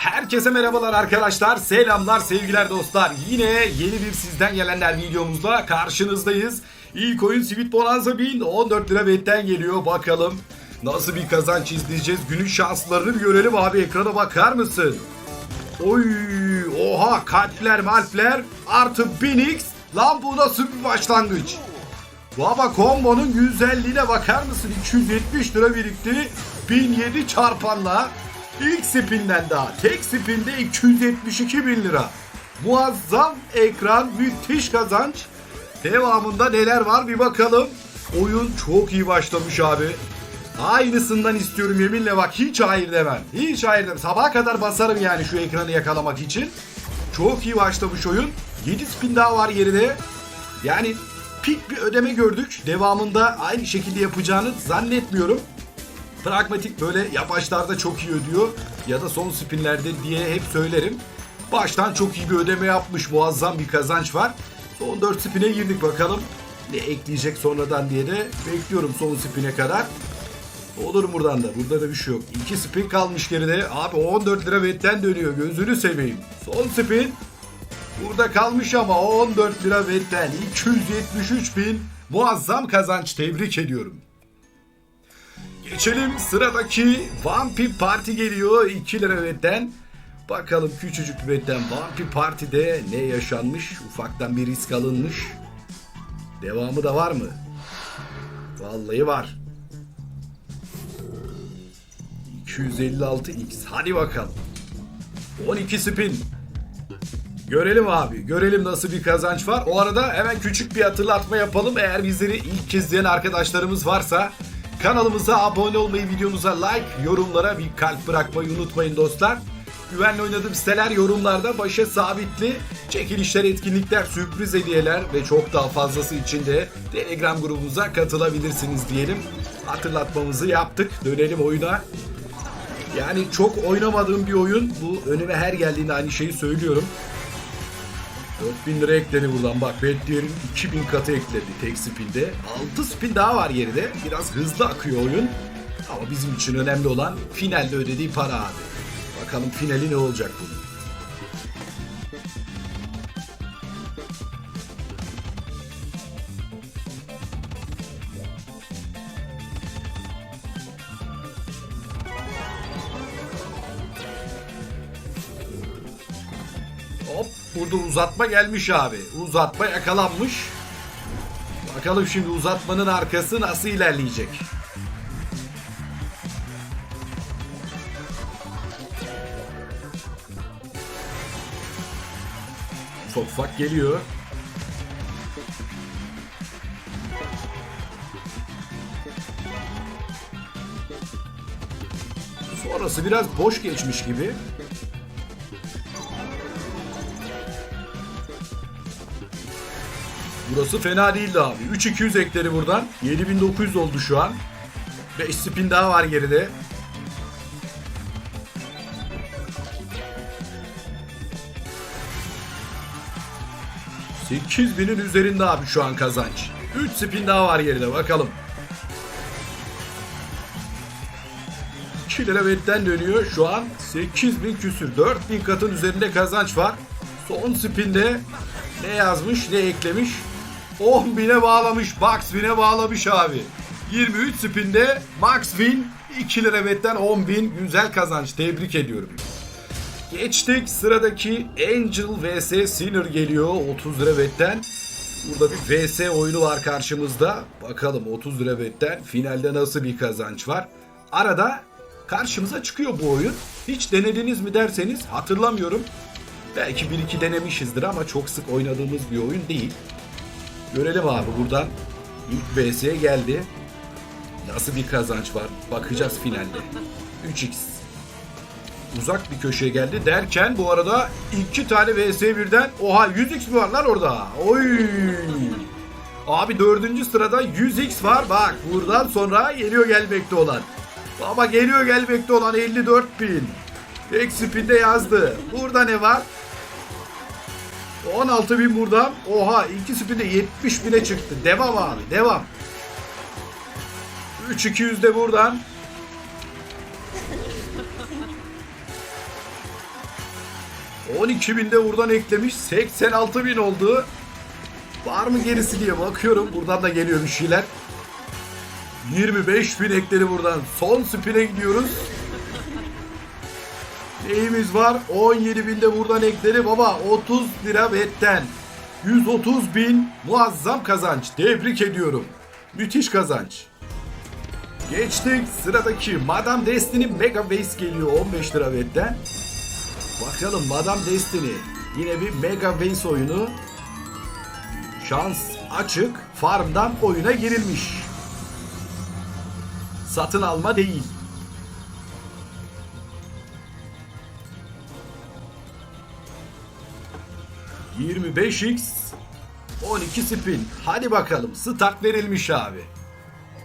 Herkese merhabalar arkadaşlar. Selamlar sevgiler dostlar. Yine yeni bir sizden gelenler videomuzla karşınızdayız. İlk oyun Sweet Bonanza 1000 14 lira betten geliyor. Bakalım nasıl bir kazanç izleyeceğiz. Günün şanslarını bir görelim abi. Ekrana bakar mısın? Oy oha kalpler malpler artı 1000x. Lan bu nasıl bir başlangıç? Baba kombonun güzelliğine bakar mısın? 270 lira birikti. 1007 çarpanla ilk spinden daha. Tek spinde 272 bin lira. Muazzam ekran, müthiş kazanç. Devamında neler var bir bakalım. Oyun çok iyi başlamış abi. Aynısından istiyorum yeminle bak hiç hayır demem. Hiç hayır demem. Sabaha kadar basarım yani şu ekranı yakalamak için. Çok iyi başlamış oyun. 7 spin daha var geride. Yani pik bir ödeme gördük. Devamında aynı şekilde yapacağını zannetmiyorum. Pragmatik böyle yavaşlarda çok iyi ödüyor. Ya da son spinlerde diye hep söylerim. Baştan çok iyi bir ödeme yapmış. Muazzam bir kazanç var. Son 4 spine girdik bakalım. Ne ekleyecek sonradan diye de bekliyorum son spine kadar. Olur buradan da. Burada da bir şey yok. 2 spin kalmış geride. Abi 14 lira vetten dönüyor. Gözünü seveyim. Son spin. Burada kalmış ama 14 lira vetten 273 bin muazzam kazanç tebrik ediyorum. Geçelim sıradaki Vampir Parti geliyor 2 lira vetten. Bakalım küçücük bir vetten Vampir Parti'de ne yaşanmış? Ufaktan bir risk alınmış. Devamı da var mı? Vallahi var. 256x hadi bakalım. 12 spin. Görelim abi. Görelim nasıl bir kazanç var. O arada hemen küçük bir hatırlatma yapalım. Eğer bizleri ilk izleyen arkadaşlarımız varsa kanalımıza abone olmayı, videomuza like, yorumlara bir kalp bırakmayı unutmayın dostlar. Güvenli oynadığım siteler yorumlarda başa sabitli çekilişler, etkinlikler, sürpriz hediyeler ve çok daha fazlası için de Telegram grubumuza katılabilirsiniz diyelim. Hatırlatmamızı yaptık. Dönelim oyuna. Yani çok oynamadığım bir oyun. Bu önüme her geldiğinde aynı şeyi söylüyorum. 4000 lira ekledi buradan bak Bedlier'in 2000 katı ekledi tek spinde. 6 spin daha var geride. Biraz hızlı akıyor oyun. Ama bizim için önemli olan finalde ödediği para abi. Bakalım finali ne olacak bunun. Burada uzatma gelmiş abi. Uzatma yakalanmış. Bakalım şimdi uzatmanın arkası nasıl ilerleyecek. Ufak geliyor. Sonrası biraz boş geçmiş gibi. Burası fena değildi abi. 3200 ekledi buradan. 7900 oldu şu an. 5 spin daha var geride. binin üzerinde abi şu an kazanç. 3 spin daha var geride bakalım. 2 lira vetten dönüyor. Şu an 8000 küsür. 4000 katın üzerinde kazanç var. Son spinde ne yazmış ne eklemiş? 10 bine bağlamış. Max Win'e bağlamış abi. 23 spinde Max Win 2 lira vetten 10 bin güzel kazanç. Tebrik ediyorum. Geçtik sıradaki Angel vs Sinner geliyor 30 lira vetten. Burada bir vs oyunu var karşımızda. Bakalım 30 lira vetten finalde nasıl bir kazanç var. Arada karşımıza çıkıyor bu oyun. Hiç denediniz mi derseniz hatırlamıyorum. Belki bir iki denemişizdir ama çok sık oynadığımız bir oyun değil. Görelim abi buradan ilk VS'ye geldi. Nasıl bir kazanç var? Bakacağız finalde. 3x. Uzak bir köşeye geldi derken bu arada iki tane VS birden oha 100x mi var lan orada? Oy! Abi dördüncü sırada 100x var. Bak buradan sonra geliyor gelmekte olan. Ama geliyor gelmekte olan 54 bin. Tek spinde yazdı. Burada ne var? 16 bin buradan. Oha iki spinde 70 bine çıktı. Devam abi devam. 3200 de buradan. 12 bin de buradan eklemiş. 86 bin oldu. Var mı gerisi diye bakıyorum. Buradan da geliyor bir şeyler. 25 bin ekledi buradan. Son spin'e gidiyoruz. Neyimiz var? 17 bin de buradan ekledi. Baba 30 lira vetten. 130 bin muazzam kazanç. Tebrik ediyorum. Müthiş kazanç. Geçtik sıradaki Madame Destiny Mega Base geliyor 15 lira vetten. Bakalım Madame Destiny yine bir Mega Base oyunu. Şans açık. Farmdan oyuna girilmiş. Satın alma değil. ...25x... ...12 spin. Hadi bakalım. Start verilmiş abi.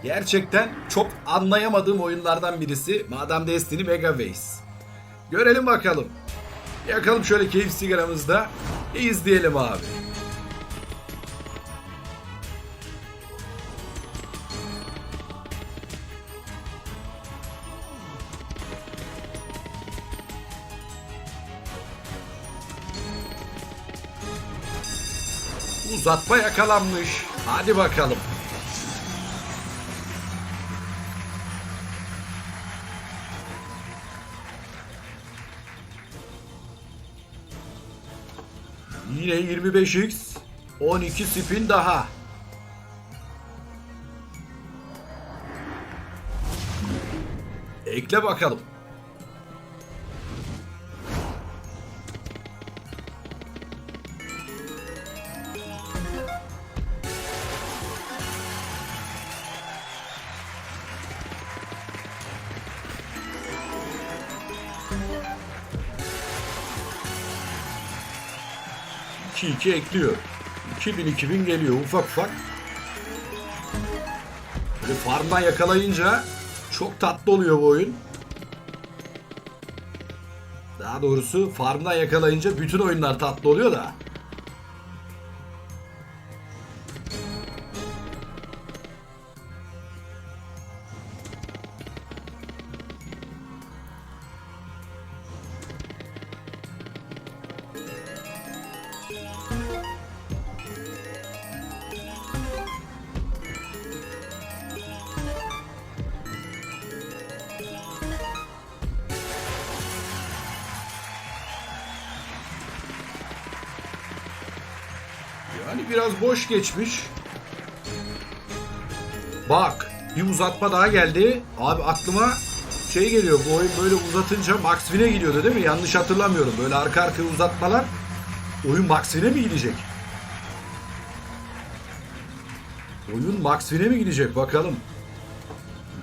Gerçekten çok anlayamadığım oyunlardan birisi... ...Madame Destiny Mega Base. Görelim bakalım. Yakalım şöyle keyif sigaramızda. izleyelim abi. Uzatma yakalanmış. Hadi bakalım. Yine 25x. 12 spin daha. Ekle bakalım. İki iki ekliyor. 2000 2000 geliyor ufak ufak. Böyle farmdan yakalayınca çok tatlı oluyor bu oyun. Daha doğrusu farmdan yakalayınca bütün oyunlar tatlı oluyor da. Yani biraz boş geçmiş. Bak bir uzatma daha geldi. Abi aklıma şey geliyor bu oyun böyle uzatınca Max Win'e gidiyordu değil mi? Yanlış hatırlamıyorum. Böyle arka arkaya uzatmalar oyun Max Win'e mi gidecek? Oyun Max Win'e mi gidecek bakalım.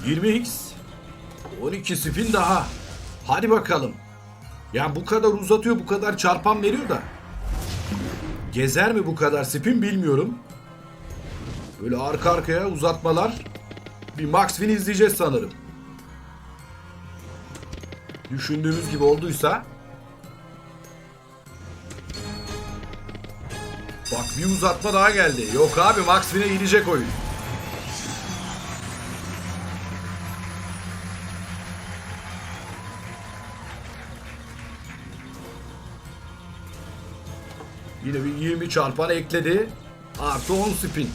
20x 12 spin daha. Hadi bakalım. Ya bu kadar uzatıyor bu kadar çarpan veriyor da. Gezer mi bu kadar spin bilmiyorum. Böyle arka arkaya uzatmalar. Bir Max Win izleyeceğiz sanırım. Düşündüğümüz gibi olduysa. Bak bir uzatma daha geldi. Yok abi Max Win'e gidecek oyun. Yine bir 20 çarpan ekledi. Artı 10 spin.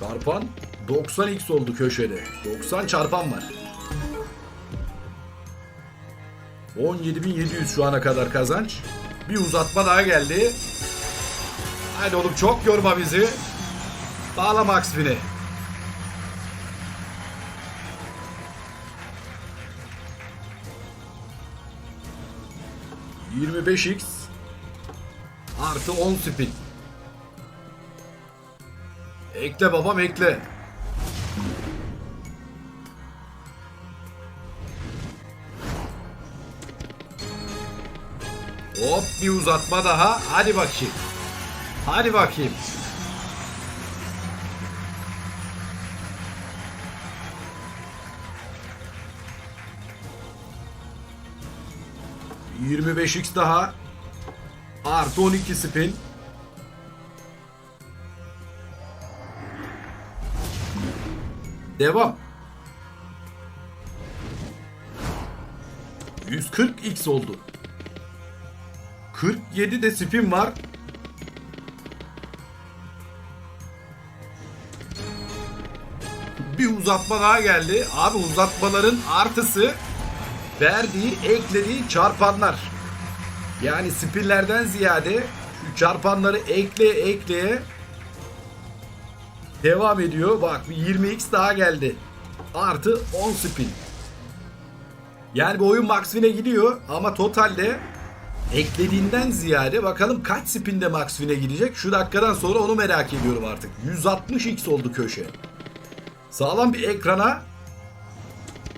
Çarpan 90x oldu köşede. 90 çarpan var. 17.700 şu ana kadar kazanç. Bir uzatma daha geldi. Haydi oğlum çok yorma bizi. Bağla Max Win'i. 25x artı 10 spin. Ekle babam ekle. Hop bir uzatma daha. Hadi bakayım. Hadi bakayım. ...25x daha... ...artı 12 spin... Devam. 140x oldu. 47 de spin var. Bir uzatma daha geldi. Abi uzatmaların artısı verdiği, eklediği çarpanlar. Yani spinlerden ziyade çarpanları ekleye ekleye devam ediyor. Bak bir 20x daha geldi. Artı 10 spin. Yani bu oyun max win'e gidiyor ama totalde eklediğinden ziyade bakalım kaç spinde max win'e gidecek. Şu dakikadan sonra onu merak ediyorum artık. 160x oldu köşe. Sağlam bir ekrana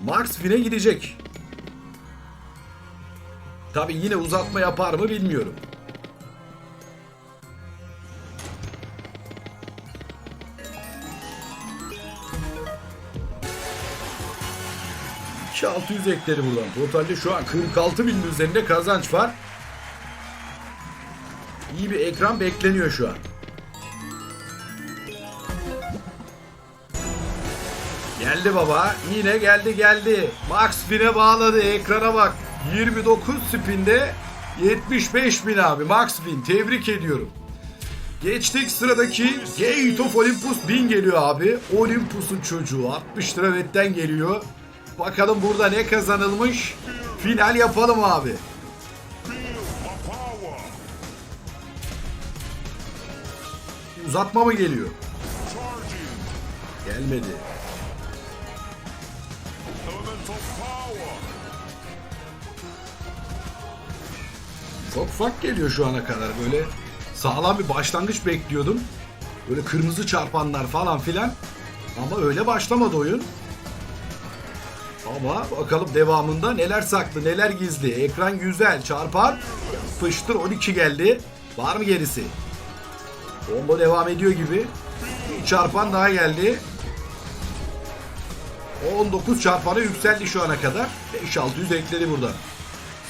max win'e gidecek. Tabi yine uzatma yapar mı bilmiyorum. İki 600 ekledi buradan. Totalde şu an 46 binin üzerinde kazanç var. İyi bir ekran bekleniyor şu an. Geldi baba. Yine geldi geldi. Max Spin'e bağladı. Ekrana bak. 29 spinde 75 bin abi. Max Spin. Tebrik ediyorum. Geçtik sıradaki Gate of Olympus 1000 geliyor abi. Olympus'un çocuğu. 60 lira vetten geliyor. Bakalım burada ne kazanılmış. Final yapalım abi. Uzatma mı geliyor? Gelmedi. Ufak ufak geliyor şu ana kadar böyle sağlam bir başlangıç bekliyordum. Böyle kırmızı çarpanlar falan filan. Ama öyle başlamadı oyun. Ama bakalım devamında neler saklı neler gizli. Ekran güzel çarpan. Fıştır 12 geldi. Var mı gerisi? Bomba devam ediyor gibi. Bir çarpan daha geldi. 19 çarpana yükseldi şu ana kadar. 5600 ekledi burada.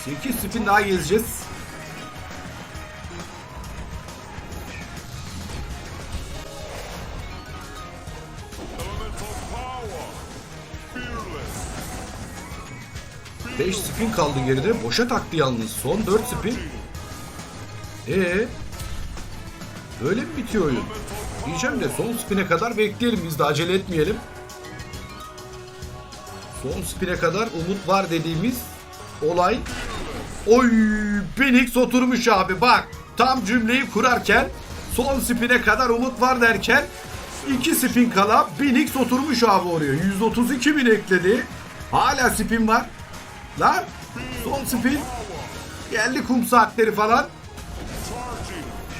8 spin daha gezeceğiz. Beş spin kaldı geride. Boşa taktı yalnız. Son 4 spin. Ee, Böyle mi bitiyor oyun? Diyeceğim de son spine kadar bekleyelim biz de acele etmeyelim. Son spine kadar umut var dediğimiz olay. Oy Phoenix oturmuş abi bak. Tam cümleyi kurarken son spine kadar umut var derken iki spin kala Phoenix oturmuş abi oraya. 132 bin ekledi. Hala spin var. Lan son spin. Geldi kum saatleri falan.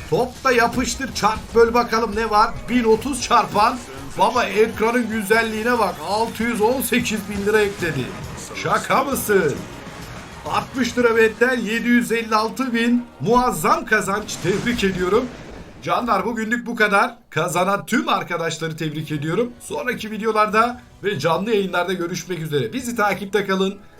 Top da yapıştır çarp böl bakalım ne var. 1030 çarpan. Baba ekranın güzelliğine bak. 618 bin lira ekledi. Şaka mısın? 60 lira betten 756 bin muazzam kazanç tebrik ediyorum. Canlar bugünlük bu kadar. Kazanan tüm arkadaşları tebrik ediyorum. Sonraki videolarda ve canlı yayınlarda görüşmek üzere. Bizi takipte kalın.